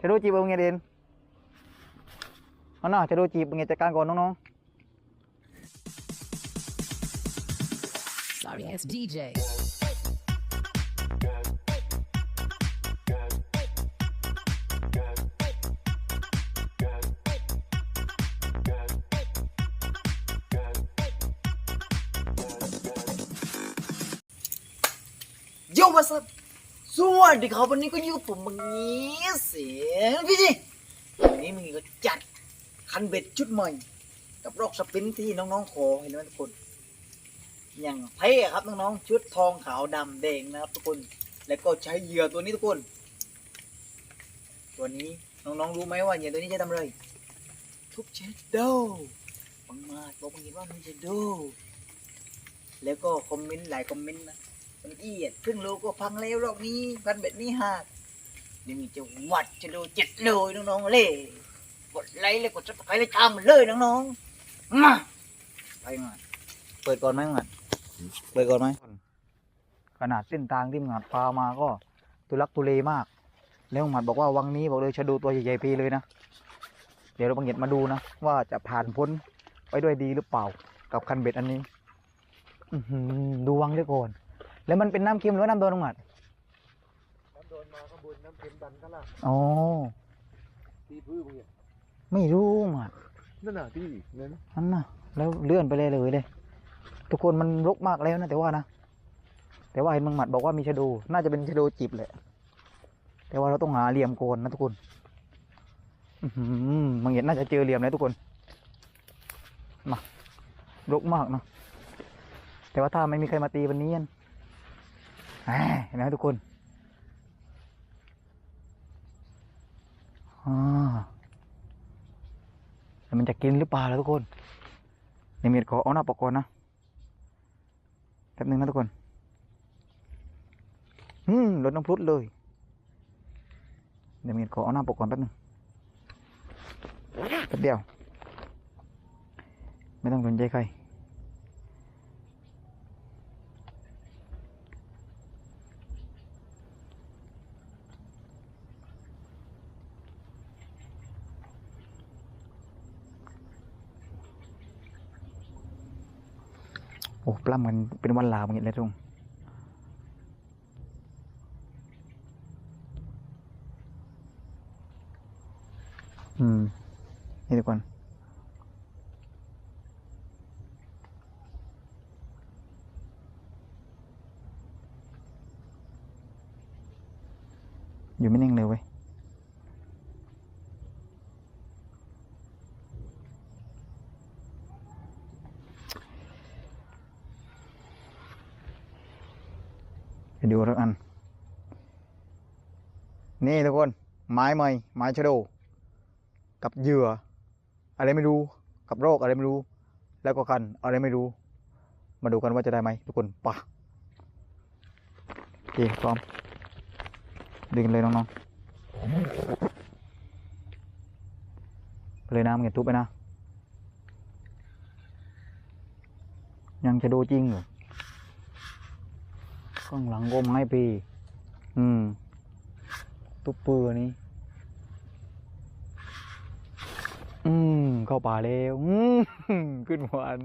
จะดูจีบเอาไงเด่นเอาหน่าจะดูจีบเอาไงจัดการก่อนน้อง Sorry ass DJ. โยวัสด สวัสดีครับวันนี้ก็อยู่กับผมมังงี้เสียงพี่จีวันนี้มังงี้ก็จัดคันเบ็ดชุดใหม่ กับรอกสปินที่น้องๆขอเห็นไหมทุกคน อย่างเท่ครับน้องๆชุดทองขาวดำแดงนะครับทุกคน แล้วก็ใช้เหยื่อตัวนี้ทุกคน ตัวนี้น้องๆรู้ไหมว่าเหยื่อตัวนี้จะทำอะไรทุบเชดโดบังมาบอกมังงี้ว่ามันเชดโดแล้วก็คอมเมนต์หลายคอมเมนต์นะ มันเอียดครึ่งโลก็พังแล้วรอบนี้พันเบ็ดนี้หักเดี๋ยวมีจะวัดจะดูเจ็ดเลยน้องๆเล่กดไลค์เลยกดซับสไครต์เลยตามมันเลยน้องๆมาไปมาเปิดก่อนไหมมึงอะเปิดก่อนไหมขนาดเส้นทางที่มึงอัดพามาก็ตุลักตุเลมาก แล้วมึงอัดบอกว่าวังนี้บอกเลยชะดูตัวใหญ่ๆพีเลยนะ เดี๋ยวเราบังเห็ดมาดูนะ ว่าจะผ่านพ้นไปด้วยดีหรือเปล่ากับคันเบ็ดอันนี้ดูวังด้วยก่อน แล้วมันเป็นน้ำเค็มหรือว่าน้ำโดนมึงอัดน้ำโดนมาข้างบนน้ำเค็มดันข้างล่างอ๋อตีพื้นมึงเนี่ยไม่รู้มึงอัดนั่นน่ะที่เนี่ยนะนั่นน่ะ แล้วเลื่อนไปเลยเลยเลย ทุกคนมันรกมากแล้วนะแต่ว่านะ แต่ว่าเห็นมังหมัดบอกว่ามีชะโดู น่าจะเป็นชะโดูจีบแหละ แต่ว่าเราต้องหาเหลี่ยมโกนนะทุกคน อื้อหือมังเห็นน่าจะเจอเหลี่ยมแล้วทุกคน มารกมากนะแต่ว่าถ้าไม่มีใครมาตีวันนี้ยันแหม เห็นไหมทุกคนอ่าแล้วมันจะกินหรือเปล่าล่ะทุกคนเดี๋ยวเมียขอเอาหน้าปกก่อนนะแป๊บนึงนะทุกคน อืมรถน้ำพุดเลยเดี๋ยวเมีขอเอาหน้าปกก่อนแป๊บนึงแป๊บเดียว ไม่ต้องสนใจใคร โอ้ป ล้ำกันเป็นวันลาวอย่างเงี้ยเลยทุกคนอืม นี่ทุกคนอยู่ไม่นิ่งเลยเว้ย ดูทุกอัน นี่ทุกคน ไม้ใหม่ ไม้ชะโด กับเหยื่อ อะไรไม่รู้ กับโรคอะไรไม่รู้ แล้วก็คันอะไรไม่รู้ มาดูกันว่าจะได้ไหมทุกคนปะโอเคพร้อม ดึงเลยน้องๆเลยนะมึงอย่าทุบไปนะ ยังจะดูจริงเหรอ ข้างหลังก็ไม้ปีอืม ตุ๊ปือนี้ อืม เข้าป่าแล้วอืมขึ้นหวาน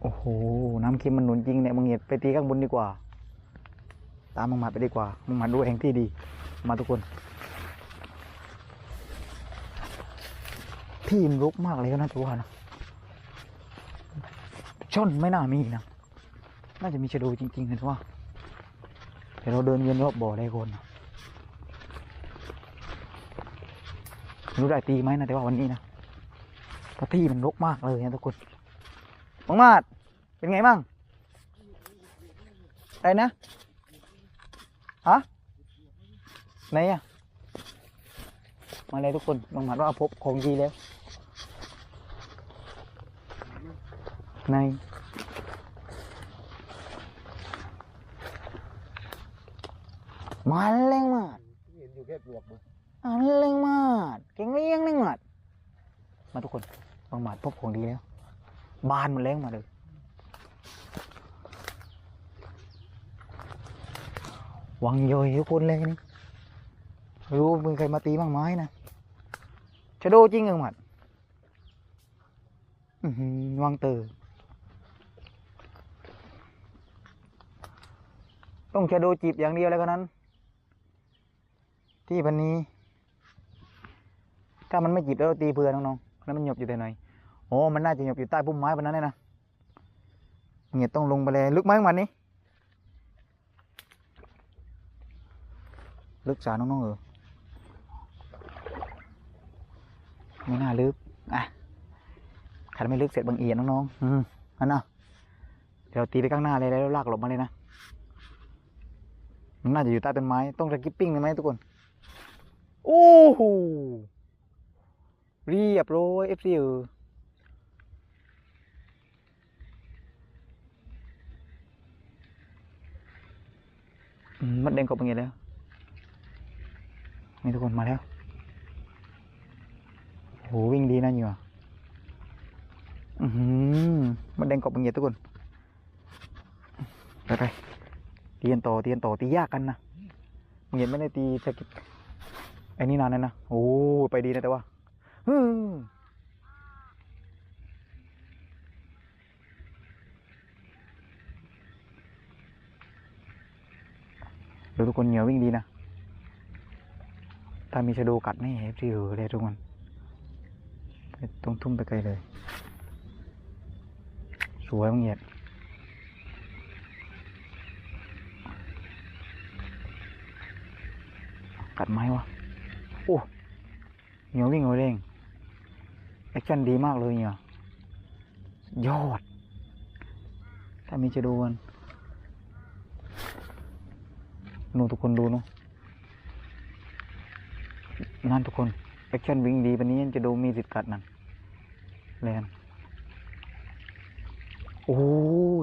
โอ้โห น้ำเค็มมันหนุนจริงเนี่ยมึงเหยียดไปตีข้างบนดีกว่า ตามมึงมาไปดีกว่า มึงมาดูแห่งที่ดี มาทุกคน ที่มันรกมากเลยนะถือว่านะช่อนไม่น่ามีนะ น่าจะมีชะโดจริงๆนะถือว่าแต่เราเดินเวียนรอบบ่อได้คนนะรู้ได้ตีไหมนะแต่ว่าวันนี้นะเพราะที่มันรกมากเลยนะทุกคนบังมาดเป็นไงบ้างอะไรนะฮะไหนอะมาเลยทุกคนบังมาดว่าพบของดีแล้ว ใน มาเล่งมาดเห็นอยู่แค่เปลือกมึงอ่าเล่งมาดเก่งเลี้ยงเล่งมาดมาทุกคนบางหมาดพบของดีแล้ว บานหมดแล้วมาเลยวังย่อยทุกคนเลยนี่ไม่รู้มึงใครมาตีบ้างไหมนะชะโดจริงเหรอหมัดอื้อหือวังเตอ ต้องชะโดจีบอย่างเดียวแล้วก็นั้น ที่พันนี้ ถ้ามันไม่จีบแล้วตีเพื่อน้องๆแล้วมันหยบอยู่แต่ไหนโอ้มันน่าจะหยบอยู่ใต้พุ่มไม้พันนั้นเลยนะเงียต้องลงไปเลยลึกไหมมันนี้ ลึกสาน้องๆเออไม่น่าลึกอะขันไม่ลึกเสร็จบางเอียดน้องๆ อืมอันน่ะเดี๋ยวตีไปข้างหน้าเลยแล้วลากหลบมาเลยนะ มันน่าจะอยู่ใต้ต้นไม้ ต้องสกิปปิ้งเลยไหมทุกคน โอ้โหเรียบร้อยเอฟซีเอออืมมันเด้งกบเป็นไงแล้ว นี่ทุกคนมาแล้วโหวิ่งดีนะเหยื่ออือหือมันเด้งกบเป็นไงทุกคน ไปไป ตีกันต่อตีกันต่อตียากกันนะมึงเห็นไม่ได้ตีสกิปไอ้นี่นานแล้วนะโอ้ไปดีนะแต่ว่าฮึเดี๋ยวทุกคนเหนียววิ่งดีนะ ถ้ามีชะโดกัดไม่เห็นที่เออเลยทุกคนไปตรงทุ่มไปไกลเลย สวยมังเหยียด กัดไหมวะโอ้เหนียววิ่งเอาเร่งแอคชั่นดีมากเลยเนี่ยยอด ถ้ามีจะดูมันหนูทุกคนดูเนาะนั่นทุกคนแอคชั่นวิ่งดีวันนี้จะดูมีสิทธิ์กัดนั่นแลนโอ้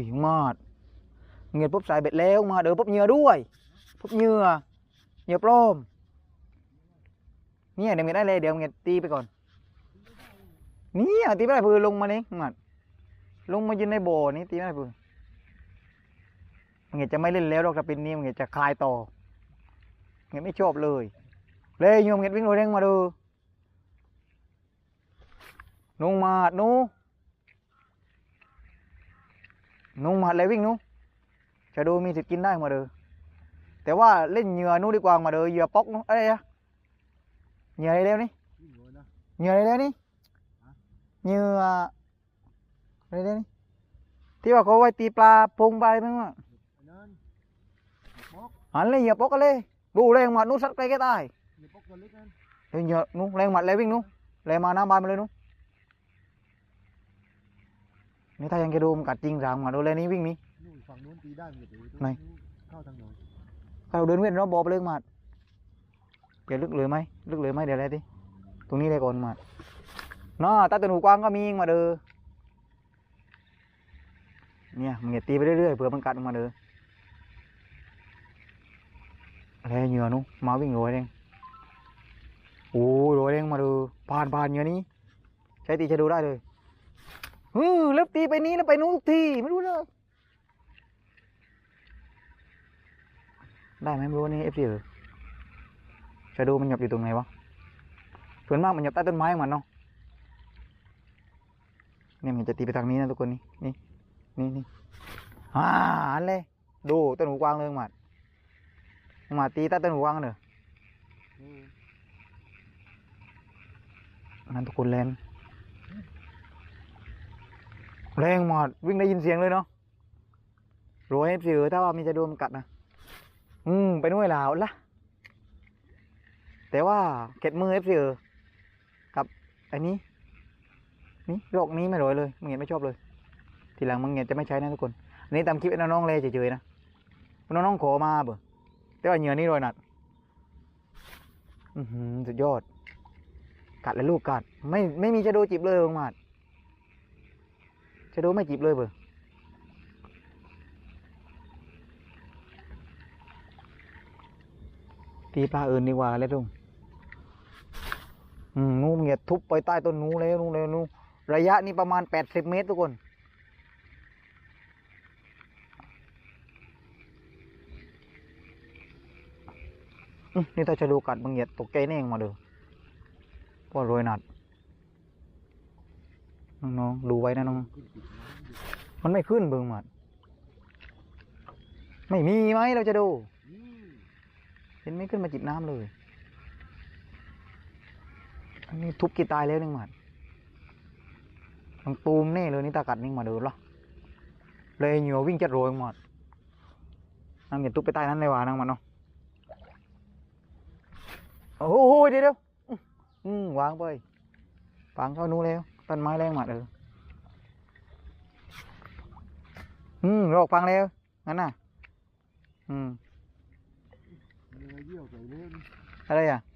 ยมาดเงียบปุ๊บใส่เบ็ดแล้วมาเดี๋ยวปุ๊บเหงื่อด้วยปุ๊บเหงื่อเหงื่อปลอม เนี่ยเดี๋ยวเงียได้เลยเดี๋ยวเงียตีไปก่อนเนี่ยตีไม่ได้พื่อลงมานี่งัดลงมายืนในโบนี่ตีไม่ได้เพื่อเงียจะไม่เล่นแล้วหรอกถ้าเป็นนี้เงียจะคลายต่อเงียไม่ชอบเลยเลยโยมเงียวิ่งโรยเร่งมาดูนุ่งมาดหนูนุ่งมาดเลยวิ่งนูจะดูมีสิทธิ์กินได้มาเด้อแต่ว่าเล่นเหยื่อนู้ดีกว่ามาเด้อเหยื่อป๊อกนูอะไรอะ เหงื่อเร็วๆนี่วิ่งหัวนะเหงื่อเร็วๆนี่เหงื่อเร็วๆนี่ที่ว่าเขาไว้ตีปลาพงไปมั้งวะไอ้นั่นปอกหันเลยเหยียบปอกกันเลยดูแรงหมัดนู้สัดไปแค่ตายอย่าปอกตัวเล็กนั่นเฮ้ยเหยียบนู้แรงหมัดเลยวิ่งนู้แรงมาหน้าบ้านมาเลยนู้นี่ถ้ายังจะดูมันกัดจริงสามหมัดดูเลยนี่วิ่งนี่นู่นฝั่งนู้นตีได้มันจะตีไหนเข้าทางโน้นถ้าเราเดินเว้นเราบอกไปเลยหมัดเดี๋ ยวลึกเลยไหมลึกเลยไหมเดี๋ยวอะไรดิตรงนี้เลยก่อนมัดน่าตาตะหนูกว้างก็มีมาเด้อเนี่ยมึงอย่าตีไปเรื่อยๆเผื่อมันกัดออกมาเด้ออะไรเหงื่อนู้มาวิ่งโรยเองโอ้ยโรยเองมาดูผ่านผ่านเหงื่อนี้ ใช้ตีจะดูได้เลยฮึเล็บตีไปนี้แล้วไปนู้นทุกทีไม่รู้เลยได้ไหมไม่รู้นี่เอฟซีเออ จะดูมันหยับอยู่ตรงไหนวะส่วนมากมันหยับใต้ต้นไม้ของมันเนาะเนี่ยมันจะตีไปทางนี้นะทุกคนนี่นี่นี่นี่อ่าอันเลยดูต้นหูกวางเลยหมัดมาตีใต้ต้นหูกวางเนอะอืมนั่นทุกคนแรงแรงหมดวิ่งได้ยินเสียงเลยเนาะรวยเสือถ้าว่ามีจะโดนมันกัดนะ อืม ไปนู่นแล้วละ แต่ว่าเก็ดมือเอฟซีกับอ้นี้ นี่โรคนี้ไม่รวยเลยมึงเห็นไม่ชอบเลย ทีหลังมึงเห็นจะไม่ใช้นะทุกคนอันนี้ตามคลิปน้องๆเลยเฉยๆนะน้องๆขอมาเบอแต่ว่าเหงื่อนี่รอยหนักอือหือสุดยอด กัดแล้วลูกกัด ไม่ไม่มีจะโดจีบเลยบางมัดจะโดไม่จีบเลยเบอตีปลาอื่นดีกว่าเลยทุก นู่นเนี่ยทุบไปใต้ต้นนู้นเลยนู่นเลยนู่นระยะนี้ประมาณแปดสิบเมตรทุกคนนี่ถ้าจะดูกัดบางเหยียดตกใจแน่งมาเด้อพวกรวยหนัดน้องๆดูไว้นะน้อง มันไม่ขึ้นเบิ่งหมดไม่มีไหมเราจะดู เห็นไม่ขึ้นมาจิบน้ำเลย นนี้ทุบกี่ตายแล้วนึงหมัดมันตูมแน่เลยนี่ตากัดนิ่งมาเดินหรอเลยเหนียววิ่งจัดโรยหมดนั่งอย่าทุบไปใต้นั้นเลยว่ะนั่งมันเนาะโอ้โหเดี๋ยวเดี๋ยวอื้ออืมวางไปปังเข้านู้นแล้วต้นไม้แรงหมัดเอออืมรอกปังแล้วงั้นน่ะ อืมอะไรอะ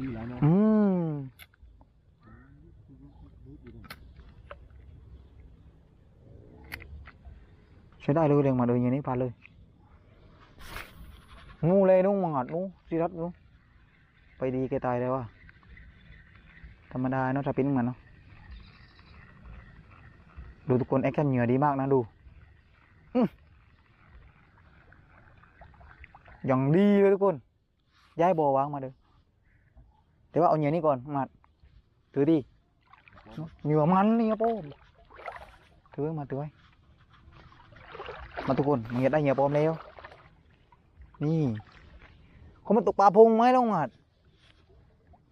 นี้แล้วนะอืมใช้ได้เลยเรื่องมาเลยอย่างนี้พาเลย งูเลยนุ่งมังอัดนู้สิรัดนู้ไปดีแกตายแล้วว่ะธรรมดาเนาะถ้าปิ้นมันเนาะดูทุกคนแอคชั่นเหงื่อดีมากนะดูอย่างดีเลยทุกคนย้ายบอวางมาเด้อ แต่ว่าเอาเหงื่อนี่ก่อนมัดถือดีเหงื่อมันนี่ครับผมถือไว้มาถือไว้มาทุกคนมันเห็นได้เหยื่อปลอมแล้ว นี่เขามาตกปลาพงไหมล่ะงัด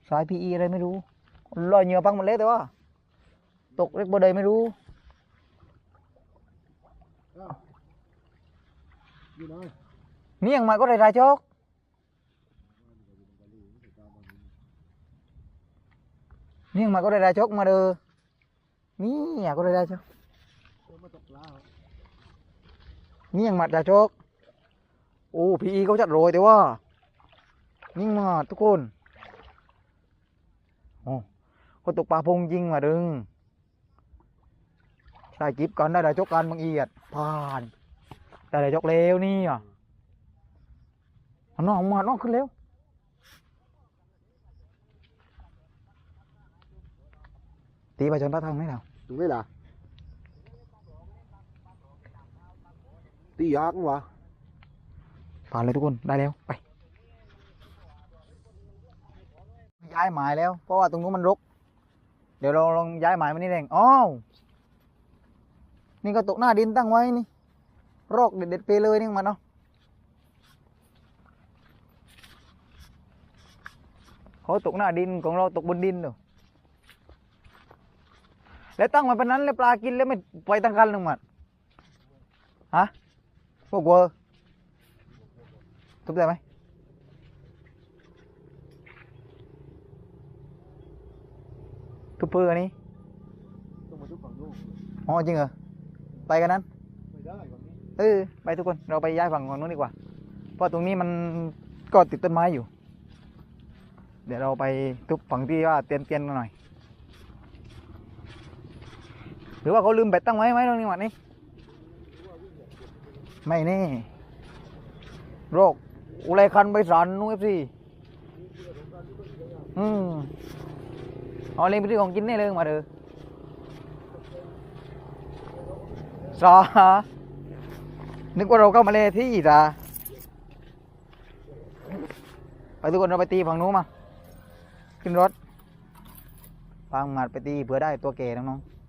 สายพีอีอะไรไม่รู้ลอยเหยื่อปังหมดแล้วแต่ว่า ตกเล็กบ่ใดไม่รู้นี่น้อยนี่ยังมาก็ได้รายจกนี่ยังมาก็ได้รายจกมาเด้อนี่อยาก ก็ได้รายจกเออมาตกปลาเหรอนี่ยังมารายจกโอ้พีอีเขาจัดโรยแต่ว่านี่มาทุกคนโอ้เขาตกปลาพงจริงมาดึงได้กิบกันได้รายจกกันบางเอียด ผ่านได้รายจกแล้วนี่อะเอาน้องมาน้องขึ้นเร็วตีไปจนพระทางไหมเราตรงนี้ล่ะตียากวะ ผ่านเลยทุกคนได้แล้วไป ย้ายหมายแล้ว เพราะว่าตรงนู้นมันรก เดี๋ยวเราลองย้ายหมายมานี่เองอ้าวนี่ก็ตกหน้าดินตั้งไว้นี่รอกเด็ดๆไปเลยนี่มันเนาะเขาตกหน้าดินของเราตกบนดินเนอะ แล้วตั้งมาเป็นนั้นแล้วปลากินแล้วไม่ไปตั้งกันหนึ่งมันฮะพวกวัวทุบได้ไหมทุบเพื่ออันนี้ต้องมาทุกฝั่งนู้นอ๋อจริงเหรอไปกันนั้นไม่ได้ฝั่งนี้เออไปทุกคนเราไปย้ายฝั่งฝั่งนู้นดีกว่า เพราะตรงนี้มันก็ติดต้นไม้อยู่ เดี๋ยวเราไปทุบฝั่งที่ว่าเตียนเตียนๆกันหน่อย หรือว่าเขาลืมแบตตั้งไว้ไหมตรงนี้หวัดนี้ไม่แนี่โรคอุไรคันไปสารนู้นเอฟซีอืมเอาเล่นไปที่ของกินนี่เลยมาเถอะสานึกว่าเราเข้ามาเลที่จ้าไปทุกคนเราไปตีฝั่งนู้นมา ขึ้นรถฟังมาดไปตีเผื่อได้ตัวเก๋น้องๆ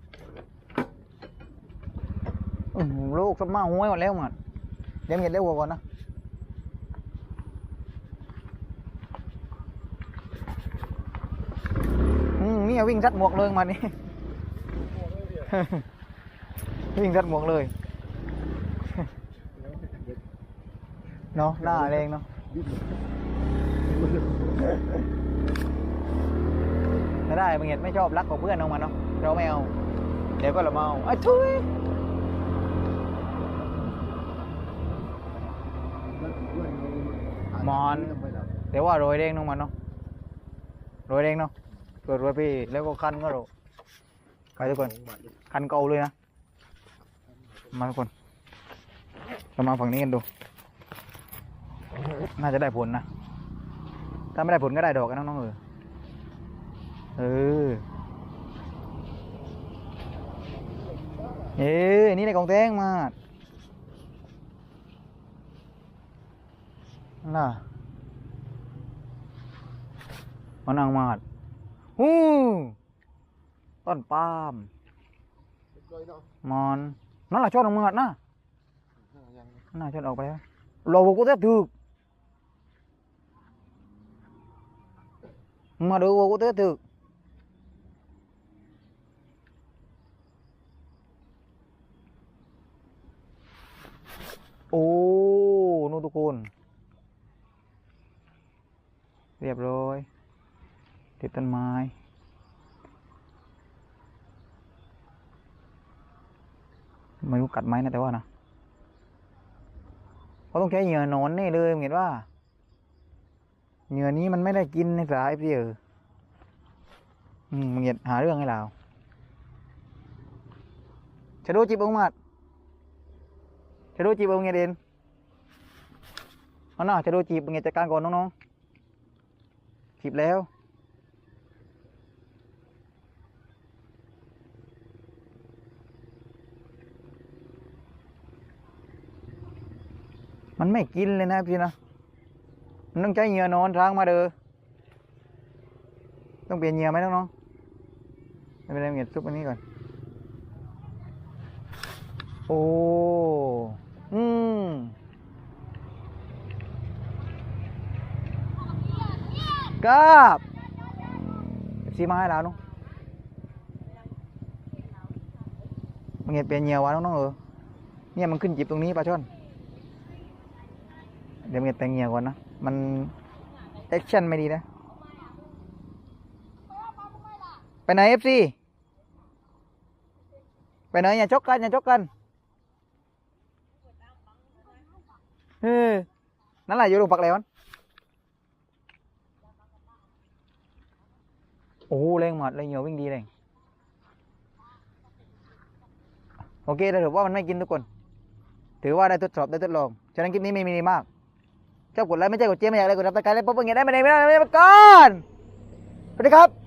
ลูกสมาห้วยหมดแล้วมันเดี๋ยวเห็นเร็วกว่าก่อนนะอืมนี่วิ่งซัดหมวกเลยมานี่วิ่งซัดหมวกเลยเนาะหน้าแรงเนาะไม่ได้บางเห็นไม่ชอบรักของเพื่อนน้องมันเนาะเราไม่เอา เดี๋ยวก็เราเอาไอ้ทุย เพื่อนเรา มอน แต่ว่าโรยเด้งน้องมันเนาะโรยเด้งเนาะเกิดโรยพี่แล้วก็คันก็โรยไปทุกคนคันเกาเลยนะมาทุกคนเรามาฝั่งนี้กันดู น่าจะได้ผลนะ ถ้าไม่ได้ผลก็ได้ดอกกันน้องๆเออเออเอ้นี่ในกองแตงมา น่ะมานั่งมาดฮู้ต้นปาล์มเรียบร้อยเนาะมอนนั่นแหละชดออกมาดนะยังน่าชดออกไปแล้วเราบอกกูจะถูกมาดูบอกกูจะถูกโอ้นู่นทุกคน เรียบร้อย ติดต้นไม้ ไม่รู้กัดไหมนะแต่ว่านะเขาต้องใช้เหยื่อหนอนแนี่เลยเห็นว่าเหยื่อนี้มันไม่ได้กินในสายพี่เอออืมมึงเห็นหาเรื่องให้เราชะโดจีบองมาดชะโดจีบองเงียเด่นเอาหน้าชะโดจีบมึงเงียจัดการก่อนน้องๆ จีบแล้วมันไม่กินเลยนะพี่นะ มันต้องใช้เหยื่อนอนช้างมาเด้อ ต้องเปลี่ยนเหยื่อไหมน้องๆไม่เป็นไรเหงียบซุปอันนี้ก่อน โอ้ อืม กราบซีมาให้แล้วนุ๊กมันเงียบเปลี่ยนเหยื่อวะน้องๆเออเนี่ยมันขึ้นจิบตรงนี้ปลาช่อน เดี๋ยวมันจะแต่งเหงี่ยก่อนนะ มันแอคชั่นไม่ดีนะ ไปไหนเอฟซีไปไหนอย่าชกกันอย่าชกกันเออนั่นแหละอยู่ตรงปักแล้วน โอ้เร่งหมัดเลยเหนียววิ่งดีเลยโอเคแต่ถือว่ามันไม่กินทุกคน ถือว่าได้ทดสอบได้ทดลอง ฉะนั้นคลิปนี้ไม่มีมากชอบกดไลค์ไม่ใช่กดเจ๊ไม่อยากอะไรกดรับตะไคร้แล้วปุ๊บเงี้ยได้ไม่ได้ไม่ได้ไม่ได้มาก่อนสวัสดีครับ